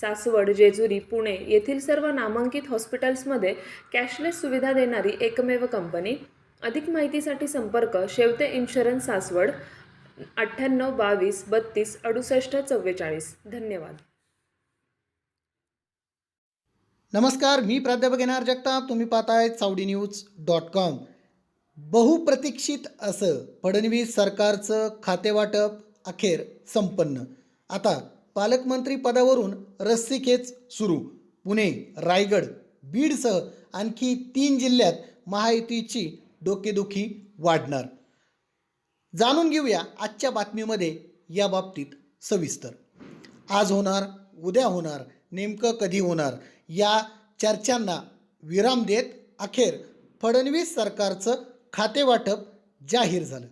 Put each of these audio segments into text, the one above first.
सासवड जेजुरी पुणे येथील सर्व नामांकित हॉस्पिटल्समध्ये कॅशलेस सुविधा देणारी एकमेव कंपनी. अधिक माहितीसाठी संपर्क शेवते इन्शुरन्स सासवड अठ्ठ्याण्णव बावीस बत्तीस अडुसष्ट चव्वेचाळीस. धन्यवाद. नमस्कार मी प्राध्यापक येणार जगताप. तुम्ही पाहताय चावडी न्यूज डॉट कॉम. बहुप्रतीक्षित असं फडणवीस सरकारचं खातेवाटप अखेर संपन्न. आता पालकमंत्री पदावरून रस्सीखेच सुरू. पुणे रायगड बीडसह आणखी तीन जिल्ह्यात महायुतीची डोकेदुखी वाढणार. जाणून घेऊया आजच्या बातमीमध्ये या बाबतीत सविस्तर. आज होणार उद्या होणार नेमकं कधी होणार या चर्चांना विराम देत अखेर फडणवीस सरकारचं खातेवाटप जाहीर झालं.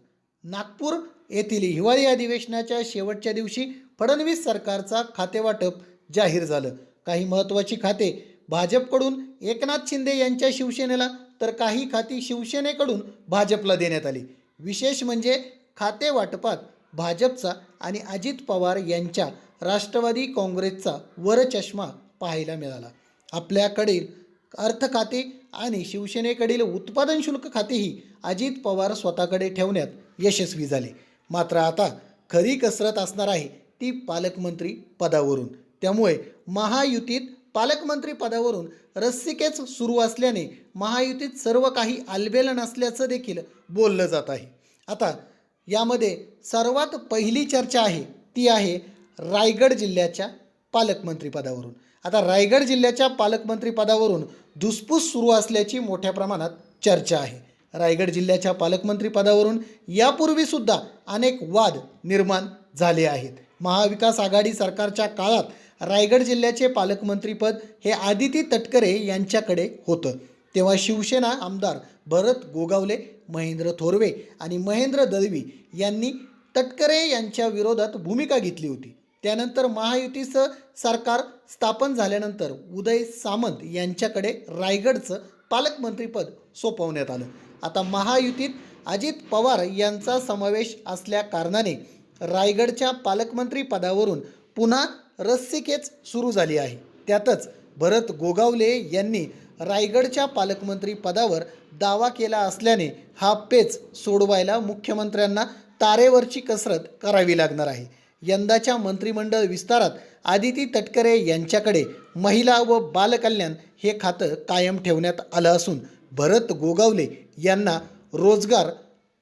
नागपूर येथील हिवाळी अधिवेशनाच्या शेवटच्या दिवशी फडणवीस सरकारचा खातेवाटप जाहीर झालं. काही महत्त्वाची खाते भाजपकडून एकनाथ शिंदे यांच्या शिवसेनेला तर काही खाती शिवसेनेकडून भाजपला देण्यात आली. विशेष म्हणजे खाते वाटपात भाजपचा आणि अजित पवार यांच्या राष्ट्रवादी काँग्रेसचा वरचष्मा पाहायला मिळाला. आपल्याकडील अर्थ खाते आणि शिवसेनेकडील उत्पादन शुल्क खातेही अजित पवार स्वतःकडे ठेवण्यात यशस्वी झाले. मात्र आता खरी कसरत असणार आहे ती पालकमंत्री पदावरून. त्यामुळे महायुतीत पालकमंत्री पदावरून रस्सिकेच सुरू असल्याने महायुतीत सर्व काही आलबेल नसल्याचं देखील बोललं जात आहे. आता यामध्ये सर्वात पहिली चर्चा आहे ती आहे रायगड जिल्ह्याच्या पालकमंत्री पदावरून. आता रायगड जिल्ह्याच्या पालकमंत्री पदावरून धुसफूस सुरू असल्याची मोठ्या प्रमाणात चर्चा आहे. रायगड जिल्ह्याच्या पालकमंत्री पदावरून यापूर्वीसुद्धा अनेक वाद निर्माण झाले आहेत. महाविकास आघाडी सरकारच्या काळात रायगड जिल्ह्याचे पालकमंत्रीपद हे आदिती तटकरे यांच्याकडे होतं. तेव्हा शिवसेना आमदार भरत गोगावले महेंद्र थोरवे आणि महेंद्र दळवी यांनी तटकरे यांच्या विरोधात भूमिका घेतली होती. त्यानंतर महायुतीचं सरकार स्थापन झाल्यानंतर उदय सामंत यांच्याकडे रायगडचं पालकमंत्रीपद सोपवण्यात आलं. आता महायुतीत अजित पवार यांचा समावेश असल्या कारणाने रायगडच्या पालकमंत्री पदावरून पुन्हा रस्सीखेच सुरू झाली आहे. त्यातच भरत गोगावले यांनी रायगडच्या पालकमंत्री पदावर दावा केला असल्याने हा पेच सोडवायला मुख्यमंत्र्यांना तारेवरची कसरत करावी लागणार आहे. यंदाच्या मंत्रिमंडळ विस्तारात आदिती तटकरे यांच्याकडे महिला व बालकल्याण हे खातं कायम ठेवण्यात आलं असून भरत गोगावले यांना रोजगार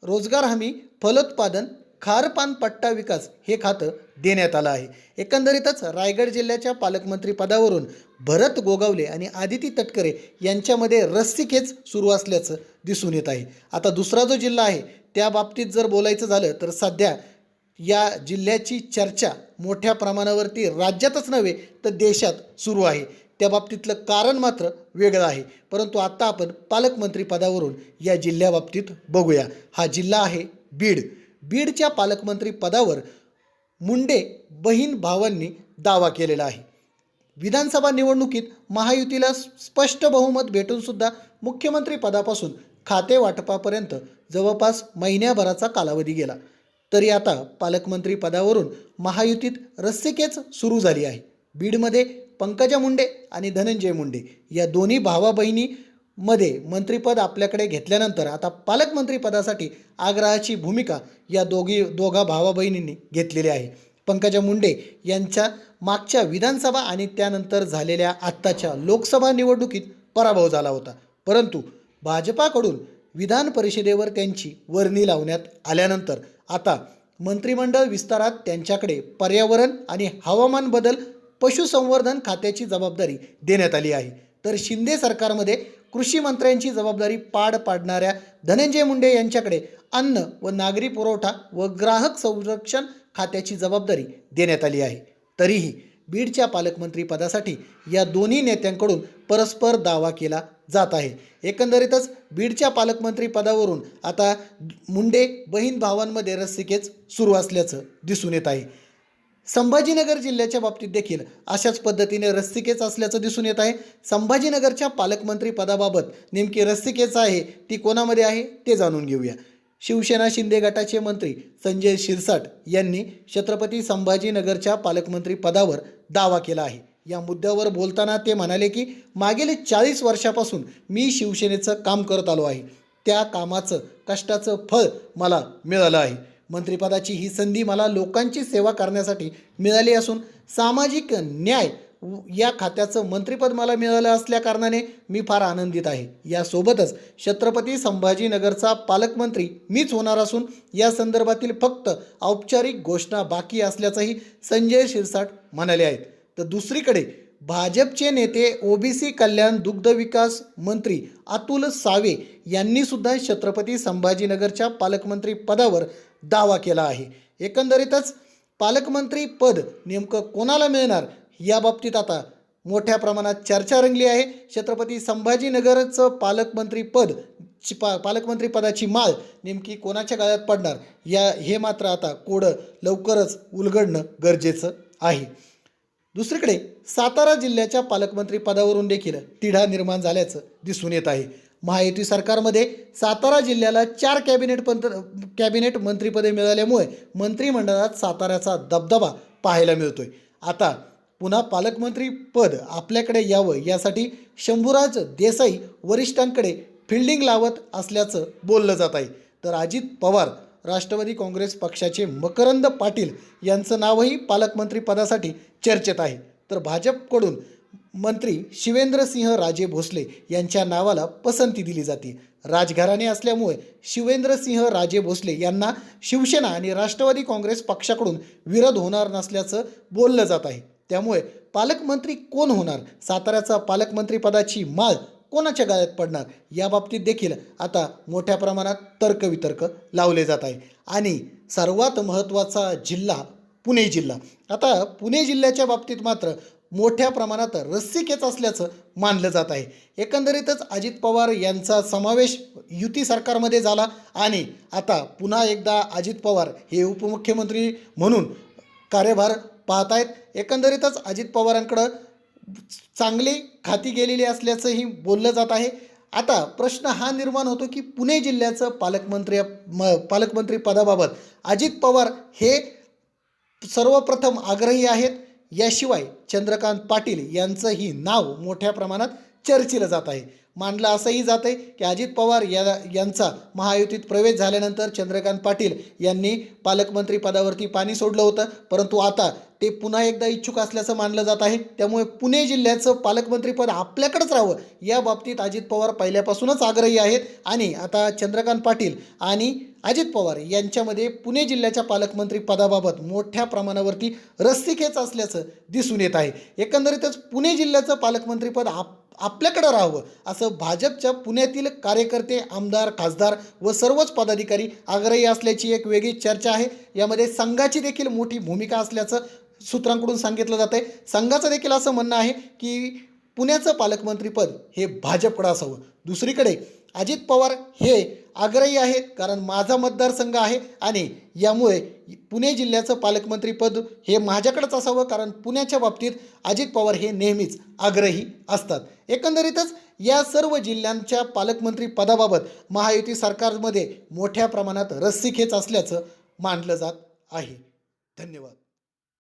रोजगार हमी फलोत्पादन खारपान पट्टा विकास हे खातं देण्यात आलं आहे. एकंदरीतच रायगड जिल्ह्याच्या पालकमंत्री पदावरून भरत गोगावले आणि आदिती तटकरे यांच्यामध्ये रस्सीखेच सुरू असल्याचं दिसून येत आहे. आता दुसरा जो जिल्हा आहे त्या बाबतीत जर बोलायचं झालं तर सध्या या जिल्ह्याची चर्चा मोठ्या प्रमाणावरती राज्यातच नव्हे तर देशात सुरू आहे. त्या बाबतीतलं कारण मात्र वेगळं आहे. परंतु आत्ता आपण पालकमंत्री पदावरून या जिल्ह्याबाबतीत बघूया. हा जिल्हा आहे बीड. बीडच्या पालकमंत्री पदावर मुंडे बहीण भावांनी दावा केलेला आहे. विधानसभा निवडणुकीत महायुतीला स्पष्ट बहुमत भेटूनसुद्धा मुख्यमंत्री पदापासून खाते वाटपापर्यंत जवळपास महिन्याभराचा कालावधी गेला. तरी आता पालकमंत्री पदावरून महायुतीत रस्सिकेच सुरू झाली आहे. बीडमध्ये पंकजा मुंडे आणि धनंजय मुंडे या दोन्ही भावा बहिणी मध्ये मंत्रिपद आपल्याकडे घेतल्यानंतर आता पालकमंत्रीपदासाठी आग्रहाची भूमिका या दोघी दोघा भावा बहिणींनी घेतलेली आहे. पंकजा मुंडे यांच्या मागच्या विधानसभा आणि त्यानंतर झालेल्या आत्ताच्या लोकसभा निवडणुकीत पराभव झाला होता. परंतु भाजपाकडून विधान परिषदेवर त्यांची वर्णी लावण्यात आल्यानंतर आता मंत्रिमंडळ विस्तारात त्यांच्याकडे पर्यावरण आणि हवामान बदल पशुसंवर्धन खात्याची जबाबदारी देण्यात आली आहे. तर शिंदे सरकारमध्ये कृषी मंत्र्यांची जबाबदारी पाड पाडणाऱ्या धनंजय मुंडे यांच्याकडे अन्न व नागरी पुरवठा व ग्राहक संरक्षण खात्याची जबाबदारी देण्यात आली आहे. तरीही बीडच्या पालकमंत्री पदासाठी या दोन्ही नेत्यांकडून परस्पर दावा केला जात आहे. एकंदरीतच बीडच्या पालकमंत्री पदावरून आता मुंडे बहीण भावांमध्ये रस्सिकेच सुरू असल्याचं दिसून येत आहे. संभाजीनगर जिल्ह्याच्या बाबतीत देखील अशाच पद्धतीने रस्तिकेच असल्याचं दिसून येत आहे. संभाजीनगरच्या पालकमंत्री पदाबाबत नेमकी रस्तिकेच आहे ती कोणामध्ये आहे ते जाणून घेऊया. शिवसेना शिंदे गटाचे मंत्री संजय शिरसाट यांनी छत्रपती संभाजीनगरच्या पालकमंत्री पदावर दावा केला आहे. या मुद्द्यावर बोलताना ते म्हणाले की मागील चाळीस वर्षापासून मी शिवसेनेचं काम करत आलो आहे. त्या कामाचं कष्टाचं फळ मला मिळालं आहे. मंत्रिपदाची ही संधी मला लोकांची सेवा करण्यासाठी मिळाली असून सामाजिक न्याय या खात्याचं मंत्रिपद मला मिळालं असल्याकारणाने मी फार आनंदित आहे. यासोबतच छत्रपती संभाजीनगरचा पालकमंत्री मीच होणार असून या संदर्भातील फक्त औपचारिक घोषणा बाकी असल्याचंही संजय शिरसाट म्हणाले आहेत. तर दुसरीकडे भाजपचे नेते ओबीसी कल्याण दुग्ध विकास मंत्री अतुल सावे यांनीसुद्धा छत्रपती संभाजीनगरच्या पालकमंत्री पदावर दावा केला आहे. एकंदरीतच पालकमंत्री पद नेमकं कोणाला मिळणार या बाबतीत आता मोठ्या प्रमाणात चर्चा रंगली आहे. छत्रपती संभाजीनगरचं पालकमंत्री पद ची पा पालकमंत्री पदाची माळ नेमकी कोणाच्या काळात पडणार? या हे मात्र आता कोडं लवकरच उलगडणं गरजेचं आहे. दुसरीकडे सातारा जिल्ह्याच्या पालकमंत्री पदावरून देखील तिढा निर्माण झाल्याचं दिसून येत आहे. महायुती सरकारमध्ये सातारा जिल्ह्याला चार कॅबिनेट पंत कॅबिनेट मंत्रीपदे मिळाल्यामुळे मंत्रिमंडळात साताऱ्याचा दबदबा पाहायला मिळतोय. आता पुन्हा पालकमंत्री पद आपल्याकडे यावं यासाठी शंभूराज देसाई वरिष्ठांकडे फिल्डिंग लावत असल्याचं बोललं जात आहे. तर अजित पवार राष्ट्रवादी काँग्रेस पक्षाचे मकरंद पाटील यांचं नावही पालकमंत्री पदासाठी चर्चेत आहे. तर भाजपकडून मंत्री शिवेंद्रसिंह राजे भोसले यांच्या नावाला पसंती दिली जाते. राजघराणे असल्यामुळे शिवेंद्रसिंह राजे भोसले यांना शिवसेना आणि राष्ट्रवादी काँग्रेस पक्षाकडून विरोध होणार नसल्याचं बोललं जात आहे. त्यामुळे पालकमंत्री कोण होणार? साताऱ्याचा पालकमंत्रीपदाची माळ कोणाच्या गाळ्यात पडणार? या बाबतीत देखील आता मोठ्या प्रमाणात तर्कवितर्क लावले जात आहे. आणि सर्वात महत्त्वाचा जिल्हा पुणे जिल्हा. आता पुणे जिल्ह्याच्या बाबतीत मात्र मोठ्या प्रमाणात रस्सिकेच असल्याचं मानलं जात आहे. एकंदरीतच अजित पवार यांचा समावेश युती सरकारमध्ये झाला आणि आता पुन्हा एकदा अजित पवार हे उपमुख्यमंत्री म्हणून कार्यभार पाहत आहेत एकंदरीतच अजित पवारांकडं चांगली खाती गेलेली असल्याचंही बोललं जात आहे. आता प्रश्न हा निर्माण होतो की पुणे जिल्ह्याचं पालकमंत्री म पालकमंत्री पदाबाबत अजित पवार हे सर्वप्रथम आग्रही आहेत. याशिवाय चंद्रकांत पाटील यांचंही नाव मोठ्या प्रमाणात चर्चिलं जात आहे. मानलं असंही जात आहे की अजित पवार या यांचा महायुतीत प्रवेश झाल्यानंतर चंद्रकांत पाटील यांनी पालकमंत्री पदावरती पाणी सोडलं होतं. परंतु आता ते पुन्हा एकदा इच्छुक असल्याचं मानलं जात आहे. त्यामुळे पुणे जिल्ह्याचं पालकमंत्रीपद आपल्याकडेच राहावं या बाबतीत अजित पवार पहिल्यापासूनच आग्रही आहेत. आणि आता चंद्रकांत पाटील आणि अजित पवार यांच्यामध्ये पुणे जिल्ह्याच्या पालकमंत्री पदाबाबत मोठ्या प्रमाणावरती रस्सीखेच असल्याचं दिसून येत आहे. एकंदरीतच पुणे जिल्ह्याचं पालकमंत्रीपद आप आपल्याकडं राहावं असं भाजपच्या पुण्यातील कार्यकर्ते आमदार खासदार व सर्वच पदाधिकारी आग्रही असल्याची एक वेगळी चर्चा आहे. यामध्ये संघाची देखील मोठी भूमिका असल्याचं सूत्रांकडून सांगितलं जात आहे. संघाचं देखील असं म्हणणं आहे की पुण्याचं पालकमंत्रीपद हे भाजपकडं असावं. दुसरीकडे अजित पवार हे आग्रही आहेत कारण माझा मतदारसंघ आहे आणि यामुळे पुणे जिल्ह्याचं पालकमंत्रीपद हे माझ्याकडंच असावं कारण पुण्याच्या बाबतीत अजित पवार हे नेहमीच आग्रही असतात. एकंदरीतच या सर्व जिल्ह्यांच्या पालकमंत्री पदाबाबत महायुती सरकारमध्ये मोठ्या प्रमाणात रस्सीखेच असल्याचं मानलं जात आहे. धन्यवाद.